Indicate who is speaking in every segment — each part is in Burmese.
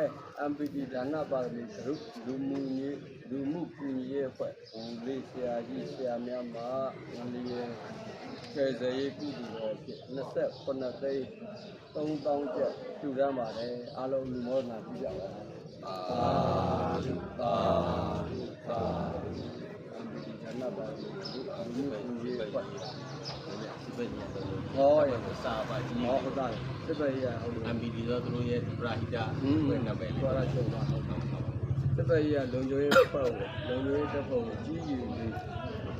Speaker 1: ဲ MPD ဒါနပါရမီသရုပ်လူမှုရေးလူမှုကူညီရေးအဖွဲ့ဟိုလေးဆရာကြီးဆရာများမှာငလျင်ကဲစရေးကုသိုလ်တော်ဖြစ်28သိန်း3000ကျပ်ထူထမ်းပါတယ်အားလုံးလူမောဒနာပြုကြပါသာဓုသာဓုသာ MPD ဒါနပါရမီသ ရုပ်လူမှုကူညီရေးအဖွဲ့
Speaker 2: ဒီဘက်ညီတော့
Speaker 1: ဟောရ
Speaker 2: စာပါကြီး
Speaker 1: ဟောဟုတ်သားစစ်ပဲရဟုတ်လို့
Speaker 2: MBD ဆိုသူတို့ရဲ့ပရာဟိတ
Speaker 1: ဟင်း
Speaker 2: ဘယ်နာမည်လဲ
Speaker 1: သွားရချုပ်ပါဟုတ်ဟုတ်စစ်ပဲရလုံခြုံရေးဖွဲ့ကိုလုံခြုံရေးတပ်ဖွဲ့ကိုကြီးကြီးလေး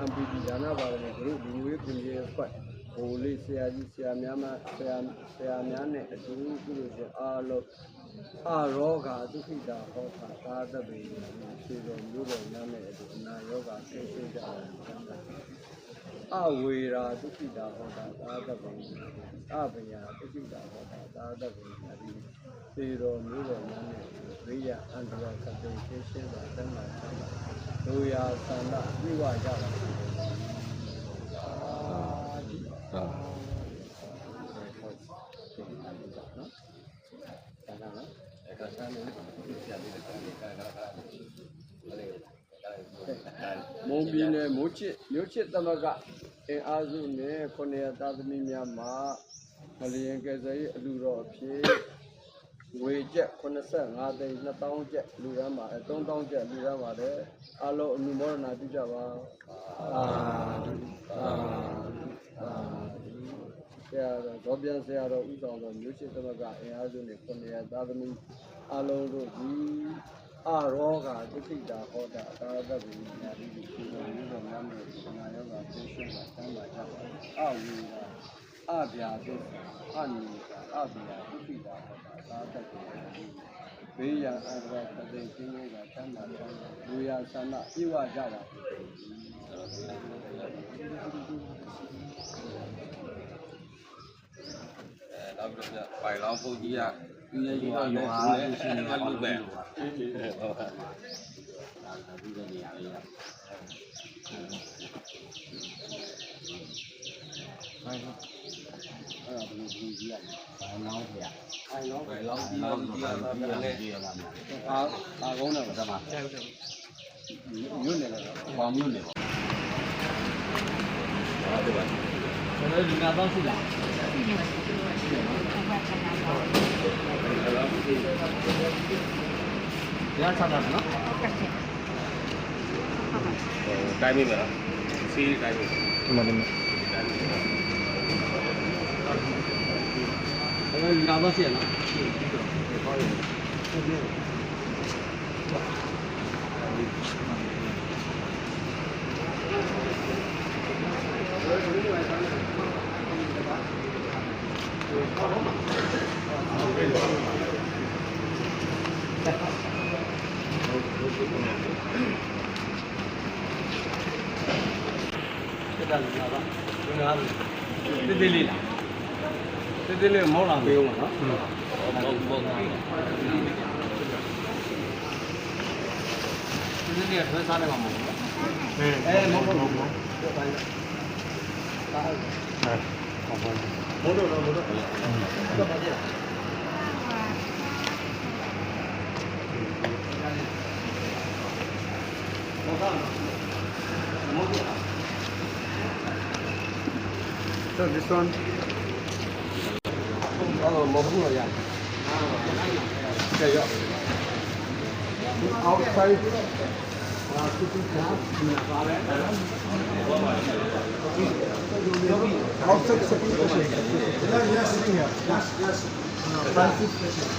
Speaker 1: MPD ဒါနပါရမီဂရုလူငွေကူညီရေးဖွဲ့ ဟိုလေးဆရာကြီးဆရာများမဆရာဆရာများနဲ့အတူပြုလို့ရှင်အားလုံးအာရောဂါဒုက္ခိတာဟောတာသာသဗ္ဗေခြေတော်မျိုးတော်များနဲ့အတူအနာရောဂါဆင်းရဲကြအောင်ကျမ်းပါအဝေရာဒုက္ခိတာဟောတာသာသဗ္ဗေအပညာဒုက္ခိတာဟောတာသာသဗ္ဗေဒီခြေတော်မျိုးတော်များနဲ့ဝိယအန္တရာကတိရှင်းရှင်းပါတမ်းပါတမ်းပါဒုယာသန္တာပြည့်ဝကြပါစေ။
Speaker 2: ဟုတ်
Speaker 1: အခါစားနေမုံပြည်နယ်မိုးချစ်မြို့ချစ်သမဂအင်အားစုနဲ့ခொနရသားသမီးများမှာမလျင်ကယ်ဆယ်ရေးအလူတော်အဖြစ်ငွေကျပ်85သိန်း2000ကျပ်လူရမ်းပါ3000ကျပ်လူရမ်းပါတယ်အလုံးအမှုမောဒနာပြုကြပါအာဓုအာဓုအာဓု ဆရာတော်ဒေါ်ပြန်ဆရာတော်ဥဆောင်တော်မြို့ချစ်သမဂအင်အားစုနဲ့ခொနရသားသမီးအလုံးတို့ဒီအရောဂါဒုက္ခိတာဟောတာသာသဗ္ဗေညာတိဒီကိုယ်တော်မျိုးတော်များများဒီနာယောဂါသိရှင်းတာတမ်းပါကြပါအဝိရာအဗျာဒုက္ခအနိကာအဗျာဒုက္ခိတာဟောတာသာသဗ္ဗေညာတိဘေးရန်အန္တရာယ်ပသိခြင်းတွေကတမ်းပါကြပါလူရဆန္ဒပြေဝကြပါ
Speaker 2: 白老夫子啊，依家依家用下咧，依家呢病。Thank you. ယူအားရှင်နေတယ်လို့ပဲဟုတ်ပါ
Speaker 3: ဒီလိုနေရာလေးရအဲ့ဒါဘယ်လိုကြီးရလဲဘာနောင်းပြ
Speaker 1: အိုင်တော့
Speaker 2: ပိုင်လောင်းကြီးအောင်ကြီးအောင်ပြန်လဲ
Speaker 3: ကြီးရလာမှာ
Speaker 1: အာအာကုန်းတော့
Speaker 3: ဒါမှ
Speaker 1: ညွတ်နေတယ်တော့
Speaker 3: ပေါင်းမြို့နေပေါ့
Speaker 2: ဟုတ်ပါ
Speaker 3: ကျွန်တော်ဒီနာတော့ရှိလားရချတာနော်
Speaker 2: တိုင်းမိမယ်နော်စီးတိုင်းမိ
Speaker 3: ဒီမှာဒီမှာအဲ့ဒီနာတော့ရှိရနော်
Speaker 1: စစ်တယ်လာပါဒီနာတိတိလေးလားတိတိလေးမောင်းလာပေး
Speaker 3: Thế đi lì
Speaker 1: Thế đi lì mẫu làm tiêu mà nó Thế đi lì thuê xa đây mà mẫu Ê mẫu mẫu mẫu Mẫu đồ đồ đồ đồ So this one Oh, mo bu ya. Okay, yeah. Outside. Uh, Outside second question. Yeah, yes, sitting here. Yes, yes. Francis question.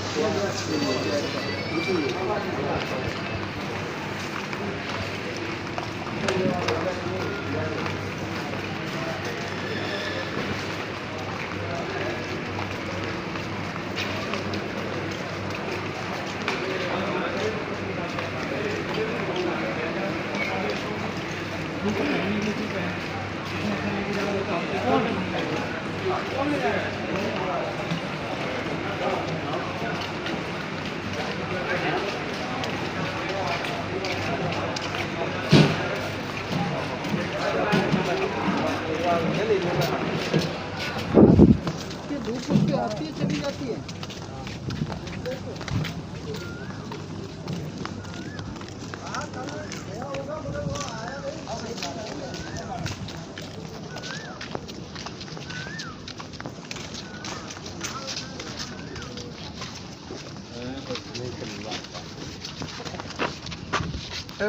Speaker 3: Que dupla, que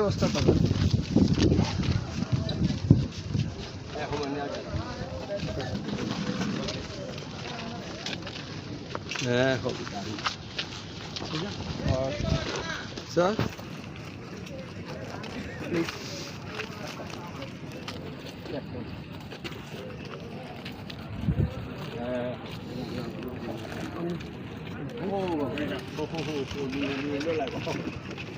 Speaker 3: অবস্থা পাবেন
Speaker 1: হ্যাঁ sir Oh, oh,
Speaker 3: oh, oh,
Speaker 1: oh,
Speaker 3: oh, oh, oh, oh, oh,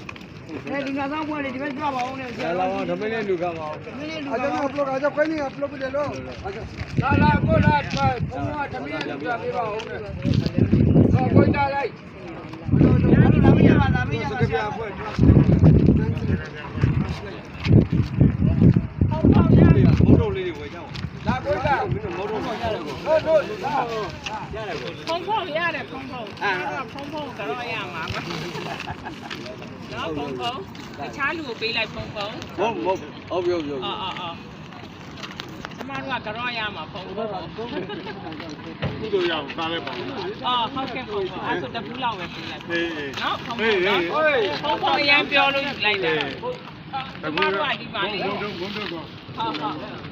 Speaker 3: नहीं दिखा था बोले दिवस जो आओ ने चला वो ढबे
Speaker 4: ने लुगा आओ अच्छा आप लोग आ जाओ कोई नहीं आप लोग ले लो ला ला
Speaker 1: को ला फुआ ढबे ने लुगा भी आओ ने
Speaker 4: तो कोई ना लाई
Speaker 1: लामी
Speaker 4: लामी
Speaker 1: लामी आपको တာ
Speaker 4: မင်းတို့မုတ်
Speaker 3: တို့ရတယ်ကို
Speaker 4: ဟုတ်တို့လာ
Speaker 3: ရတယ်ကို
Speaker 5: ဖုံဖုံရတယ်ဖုံဖုံအဲ့တော့ဖုံဖုံကတော့ရမှာပါနော်ဖုံဖုံတခြားလူကိုပေးလိုက်ဖုံဖုံ
Speaker 3: ဟုတ်ဟုတ်ဟုတ်ပြီဟုတ်ပြီ
Speaker 5: အော်အော်အော်ကျမတို့ကကတော့ရမှာဖုံဖုံ
Speaker 6: ကုသိုလ်ရအောင်ကားလိုက်ပါဦး
Speaker 5: အော်ဟုတ်ကဲ့ဖုံဖုံအဲ့ဆိုတပူးလောက်ပဲပေးလိုက်
Speaker 6: ဟေးဟေး
Speaker 5: နော်ဖုံဖုံနော်ဖုံဖုံအရင်ပြောလို့ယူလိုက်တာကျမတို့ကဒီပါလေ
Speaker 6: ဘုံ
Speaker 5: ဟုတ်
Speaker 6: တို့ဘုံတို့က
Speaker 5: ဟုတ်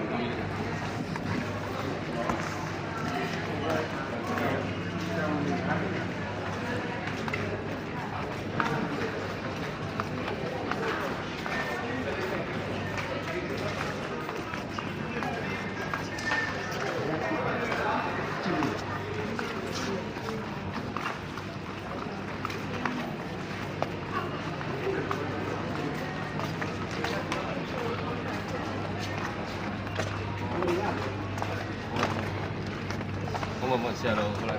Speaker 1: 我没事了，
Speaker 6: 过来。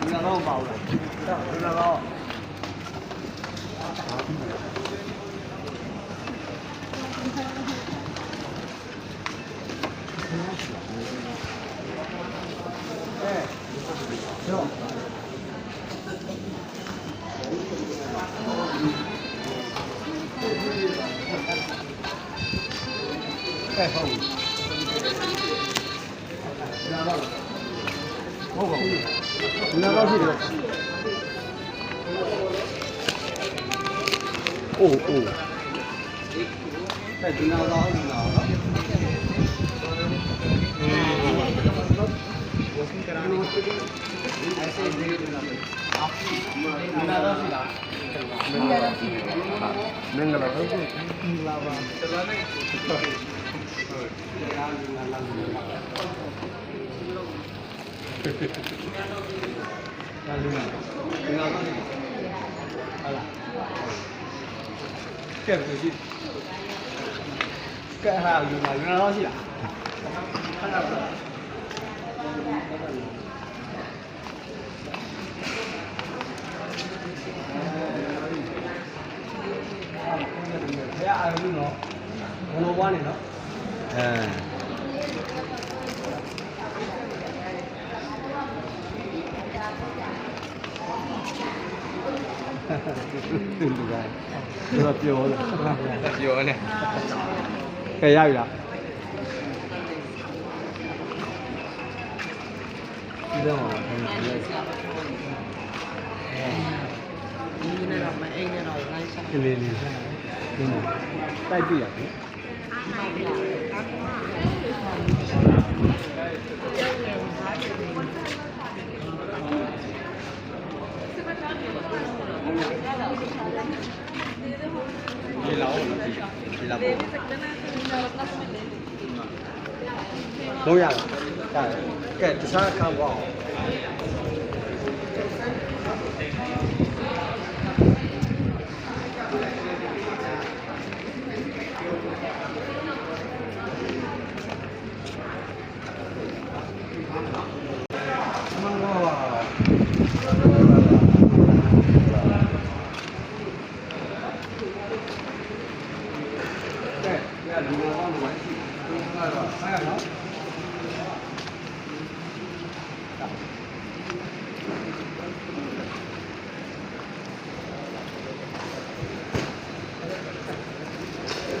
Speaker 1: 你家那
Speaker 2: 么高了，你家高。哎，行。哎好。Oh, oh. Bengaluru.
Speaker 3: ဒီ
Speaker 1: နော
Speaker 3: က်တော့ဒီနောက်နော်ဒီနောက်တော့ရှိလား
Speaker 1: မင်္ဂလာပါ
Speaker 3: ဒီနောက်တော့ဟုတ်လားကဲဘယ်ရှိကဲဟာယူလာယူလာတော့ရှိလားခဏပါဘယ်အားလုံးနော်ဘလိုဘွားနေနော်
Speaker 1: အဲ
Speaker 3: တူတူကဲတော့ပြောတယ်
Speaker 2: ပြောနေ
Speaker 3: ကဲရပြီလားဒီတော့မှာဆင်းနေတယ်
Speaker 4: ဒီနေ့တော့မအိမ်နဲ့တော့လိုက်စား
Speaker 3: ကလေးလေးဆိုင်ဒီမှာတိုက်ပြရတယ်ဒီလောက်
Speaker 7: 你老了，你老了。老，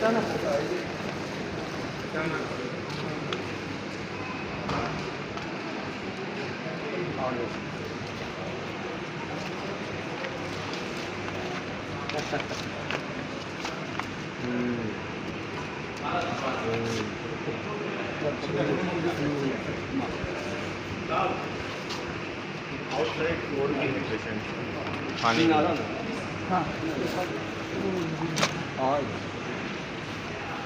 Speaker 7: 떠나.
Speaker 3: 음. 음.
Speaker 6: 아니. 아.